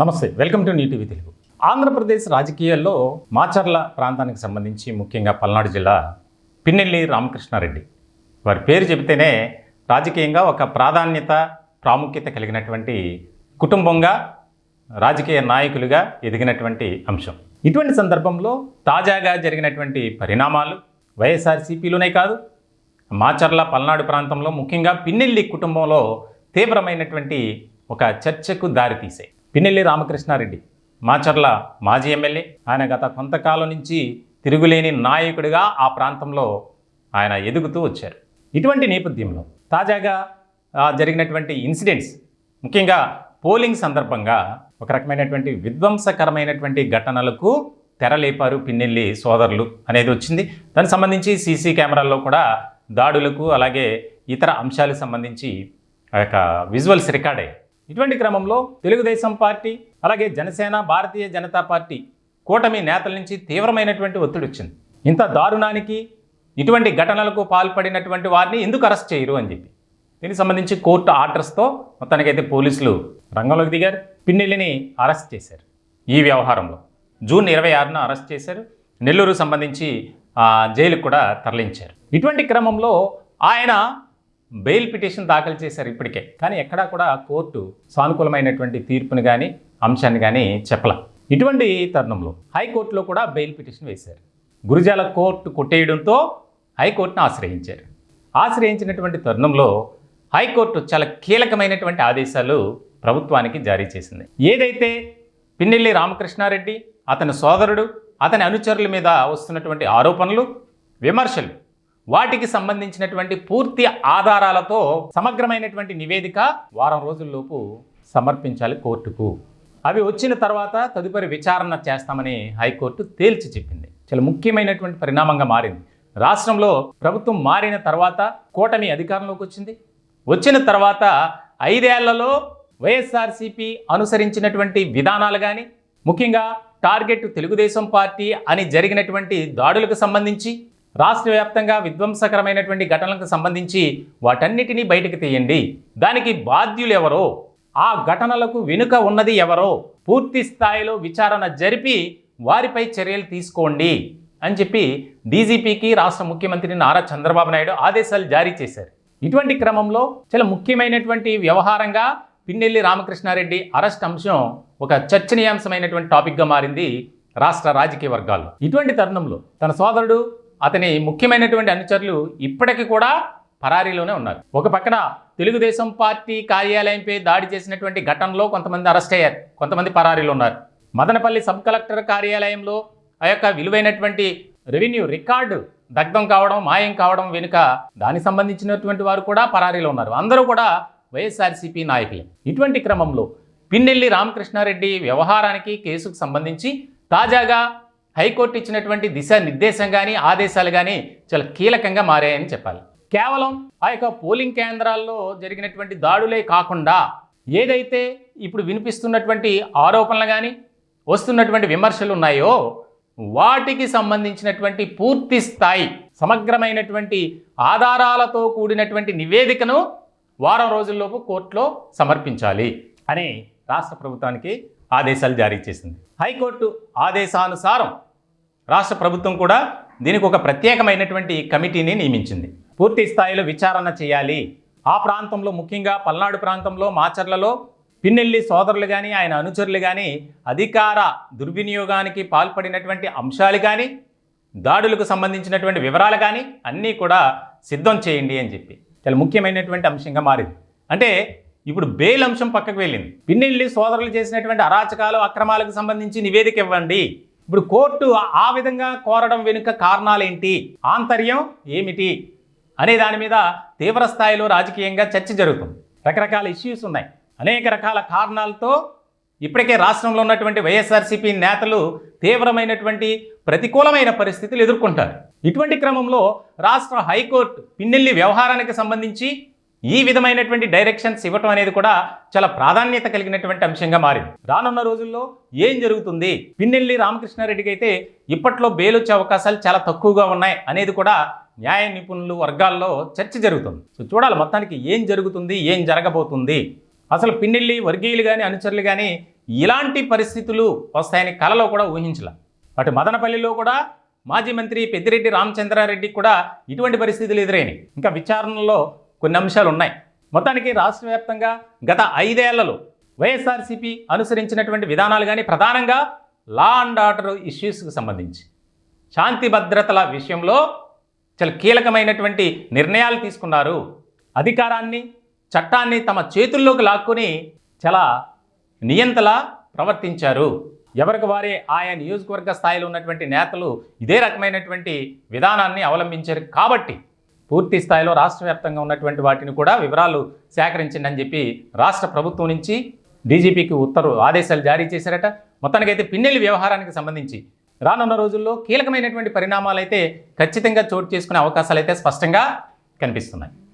నమస్తే welcome to TV Telugu. Andhra Pradesh రాజకీయాల్లో మాచర్ల ప్రాంతానికి సంబంధించి ముఖ్యంగా పల్నాడు జిల్లా పిన్నెల్లి రామకృష్ణారెడ్డి. వారి పేరు చెబితేనే రాజకీయంగా ఒక ప్రాధాన్యత ప్రాముఖ్యత కలిగినటువంటి కుటుంబంగా రాజకీయ నాయకులుగా ఎదిగినటువంటి అంశం. ఇటువంటి సందర్భంలో తాజాగా జరిగినటువంటి పరిణామాలు వైఎస్ఆర్సీపీలోనే కాదు మాచర్ల పల్నాడు ప్రాంతంలో ముఖ్యంగా పిన్నెల్లి కుటుంబంలో తీవ్రమైనటువంటి ఒక చర్చకు దారితీసాయి పిన్నెల్లి రామకృష్ణారెడ్డి మాచర్ల మాజీ ఎమ్మెల్యే. ఆయన గత కొంతకాలం నుంచి తిరుగులేని నాయకుడిగా ఆ ప్రాంతంలో ఆయన ఎదుగుతూ వచ్చారు. ఇటువంటి నేపథ్యంలో తాజాగా జరిగినటువంటి ఇన్సిడెంట్స్ ముఖ్యంగా పోలింగ్ సందర్భంగా ఒక రకమైనటువంటి విధ్వంసకరమైనటువంటి ఘటనలకు తెరలేపారు పిన్నెల్లి సోదరులు అనేది వచ్చింది. దానికి సంబంధించి సీసీ కెమెరాల్లో కూడా దాడులకు అలాగే ఇతర అంశాలకు సంబంధించి ఆ యొక్క విజువల్స్ రికార్డ్ అయ్యాయి. ఇటువంటి క్రమంలో తెలుగుదేశం పార్టీ అలాగే జనసేన భారతీయ జనతా పార్టీ కూటమి నేతల నుంచి తీవ్రమైనటువంటి ఒత్తిడి వచ్చింది. ఇంత దారుణానికి ఇటువంటి ఘటనలకు పాల్పడినటువంటి వారిని ఎందుకు అరెస్ట్ చేయరు అని చెప్పి. దీనికి సంబంధించి కోర్టు ఆర్డర్స్తో మొత్తానికైతే పోలీసులు రంగంలోకి దిగారు. పిన్నెల్లిని అరెస్ట్ చేశారు ఈ వ్యవహారంలో. జూన్ ఇరవై ఆరున అరెస్ట్ చేశారు. నెల్లూరు సంబంధించి జైలుకు కూడా తరలించారు. ఇటువంటి క్రమంలో ఆయన బెయిల్ పిటిషన్ దాఖలు చేశారు ఇప్పటికే. కానీ ఎక్కడా కూడా కోర్టు సానుకూలమైనటువంటి తీర్పుని కానీ అంశాన్ని కానీ చెప్పల. ఇటువంటి తరుణంలో హైకోర్టులో కూడా బెయిల్ పిటిషన్ వేశారు. గురుజాల కోర్టు కొట్టేయడంతో హైకోర్టును ఆశ్రయించారు. ఆశ్రయించినటువంటి తరుణంలో హైకోర్టు చాలా కీలకమైనటువంటి ఆదేశాలు ప్రభుత్వానికి జారీ చేసింది. ఏదైతే పిన్నెల్లి రామకృష్ణారెడ్డి అతని సోదరుడు అతని అనుచరుల మీద వస్తున్నటువంటి ఆరోపణలు విమర్శలు వాటికి సంబంధించినటువంటి పూర్తి ఆధారాలతో సమగ్రమైనటువంటి నివేదిక వారం రోజుల్లోపు సమర్పించాలి కోర్టుకు. అవి వచ్చిన తర్వాత తదుపరి విచారణ చేస్తామని హైకోర్టు తేల్చి చెప్పింది. చాలా ముఖ్యమైనటువంటి పరిణామంగా మారింది. రాష్ట్రంలో ప్రభుత్వం మారిన తర్వాత కూటమి అధికారంలోకి వచ్చింది. వచ్చిన తర్వాత ఐదేళ్ళలో వైఎస్ఆర్సీపీ అనుసరించినటువంటి విధానాలు కానీ ముఖ్యంగా టార్గెట్ తెలుగుదేశం పార్టీ అని జరిగినటువంటి దాడులకు సంబంధించి రాష్ట్ర వ్యాప్తంగా విధ్వంసకరమైనటువంటి ఘటనలకు సంబంధించి వాటన్నిటినీ బయటకు తీయండి. దానికి బాధ్యులు ఎవరో ఆ ఘటనలకు వెనుక ఉన్నది ఎవరో? పూర్తి స్థాయిలో విచారణ జరిపి వారిపై చర్యలు తీసుకోండి అని చెప్పి డీజీపీకి రాష్ట్ర ముఖ్యమంత్రి నారా చంద్రబాబు నాయుడు ఆదేశాలు జారీ చేశారు. ఇటువంటి క్రమంలో చాలా ముఖ్యమైనటువంటి వ్యవహారంగా పిన్నెల్లి రామకృష్ణారెడ్డి అరెస్ట్ అంశం ఒక చర్చనీయాంశమైనటువంటి టాపిక్గా మారింది రాష్ట్ర రాజకీయ వర్గాల్లో. ఇటువంటి తరుణంలో తన సోదరుడు అతని ముఖ్యమైనటువంటి అనుచరులు ఇప్పటికీ కూడా పరారీలోనే ఉన్నారు. ఒక పక్కన తెలుగుదేశం పార్టీ కార్యాలయంపై దాడి చేసినటువంటి ఘటనలో కొంతమంది అరెస్ట్ అయ్యారు. కొంతమంది పరారీలో ఉన్నారు. మదనపల్లి సబ్ కలెక్టర్ కార్యాలయంలో ఆ యొక్క విలువైనటువంటి రెవెన్యూ రికార్డు దగ్ధం కావడం మాయం కావడం వెనుక దానికి సంబంధించినటువంటి వారు కూడా పరారీలో ఉన్నారు. అందరూ కూడా వైఎస్ఆర్సీపీ నాయకులే. ఇటువంటి క్రమంలో పిన్నెల్లి రామకృష్ణారెడ్డి వ్యవహారానికి కేసుకు సంబంధించి తాజాగా హైకోర్టు ఇచ్చినటువంటి దిశానిర్దేశం కానీ ఆదేశాలు కానీ చాలా కీలకంగా మారాయని చెప్పాలి. కేవలం ఆ యొక్క పోలింగ్ కేంద్రాల్లో జరిగినటువంటి దాడులే కాకుండా ఏదైతే ఇప్పుడు వినిపిస్తున్నటువంటి ఆరోపణలు కానీ వస్తున్నటువంటి విమర్శలు ఉన్నాయో వాటికి సంబంధించినటువంటి పూర్తి స్థాయి సమగ్రమైనటువంటి ఆధారాలతో కూడినటువంటి నివేదికను వారం రోజుల్లోపు కోర్టులో సమర్పించాలి. అని రాష్ట్ర ప్రభుత్వానికి ఆదేశాలు జారీ చేసింది. హైకోర్టు ఆదేశానుసారం రాష్ట్ర ప్రభుత్వం కూడా దీనికి ఒక ప్రత్యేకమైనటువంటి కమిటీని నియమించింది. పూర్తి స్థాయిలో విచారణ చేయాలి. ఆ ప్రాంతంలో ముఖ్యంగా పల్నాడు ప్రాంతంలో మాచర్లలో పిన్నెల్లి సోదరులు కానీ ఆయన అనుచరులు కానీ అధికార దుర్వినియోగానికి పాల్పడినటువంటి అంశాలు కానీ దాడులకు సంబంధించినటువంటి వివరాలు కానీ అన్నీ కూడా సిద్ధం చేయండి అని చెప్పి. చాలా ముఖ్యమైనటువంటి అంశంగా మారింది. అంటే ఇప్పుడు బెయిల్ అంశం పక్కకు వెళ్ళింది. పిన్నెల్లి సోదరులు చేసినటువంటి అరాచకాలు అక్రమాలకు సంబంధించి నివేదిక ఇవ్వండి. ఇప్పుడు కోర్టు ఆ విధంగా కోరడం వెనుక కారణాలేంటి? ఆంతర్యం ఏమిటి? అనే దాని మీద తీవ్ర స్థాయిలో రాజకీయంగా చర్చ జరుగుతుంది. రకరకాల ఇష్యూస్ ఉన్నాయి. అనేక రకాల కారణాలతో ఇప్పటికే రాష్ట్రంలో ఉన్నటువంటి వైఎస్ఆర్సీపీ నేతలు తీవ్రమైనటువంటి ప్రతికూలమైన పరిస్థితులు ఎదుర్కొంటారు. ఇటువంటి క్రమంలో రాష్ట్ర హైకోర్టు పిన్నెల్లి వ్యవహారానికి సంబంధించి ఈ విధమైనటువంటి డైరెక్షన్స్ ఇవ్వటం అనేది కూడా చాలా ప్రాధాన్యత కలిగినటువంటి అంశంగా మారింది. రానున్న రోజుల్లో ఏం జరుగుతుంది? పిన్నెల్లి రామకృష్ణారెడ్డికి అయితే ఇప్పట్లో బెయిల్ వచ్చే అవకాశాలు చాలా తక్కువగా ఉన్నాయి అనేది కూడా న్యాయ నిపుణులు వర్గాల్లో చర్చ జరుగుతుంది. సో చూడాలి మొత్తానికి ఏం జరుగుతుంది ఏం జరగబోతుంది. అసలు పిన్నెల్లి వర్గీయులు కానీ అనుచరులు కానీ ఇలాంటి పరిస్థితులు వస్తాయని కలలో కూడా ఊహించలే. అటు మదనపల్లిలో కూడా మాజీ మంత్రి పెద్దిరెడ్డి రామచంద్రారెడ్డికి కూడా ఇటువంటి పరిస్థితులు ఎదురైనాయి. ఇంకా విచారణలో కొన్ని అంశాలు ఉన్నాయి మొత్తానికి రాష్ట్ర వ్యాప్తంగా గత ఐదేళ్ళలో వైఎస్ఆర్సీపీ అనుసరించినటువంటి విధానాలు కానీ ప్రధానంగా లా అండ్ ఆర్డర్ ఇష్యూస్కి సంబంధించి. శాంతి భద్రతల విషయంలో చాలా కీలకమైనటువంటి నిర్ణయాలు తీసుకున్నారు. అధికారాన్ని చట్టాన్ని తమ చేతుల్లోకి లాక్కుని చాలా నియంతలా ప్రవర్తించారు. ఎవరికి వారే ఆయా నియోజకవర్గ స్థాయిలో ఉన్నటువంటి నేతలు ఇదే రకమైనటువంటి విధానాన్ని అవలంబించారు. కాబట్టి పూర్తి స్థాయిలో రాష్ట్ర వ్యాప్తంగా ఉన్నటువంటి వాటిని కూడా వివరాలు సేకరించండి అని చెప్పి రాష్ట్ర ప్రభుత్వం నుంచి డీజీపీకి ఉత్తర్వు ఆదేశాలు జారీ చేశారట. మొత్తానికైతే పిన్నెల్లి వ్యవహారానికి సంబంధించి రానున్న రోజుల్లో కీలకమైనటువంటి పరిణామాలు అయితే ఖచ్చితంగా చోటు చేసుకునే అవకాశాలు అయితే స్పష్టంగా కనిపిస్తున్నాయి.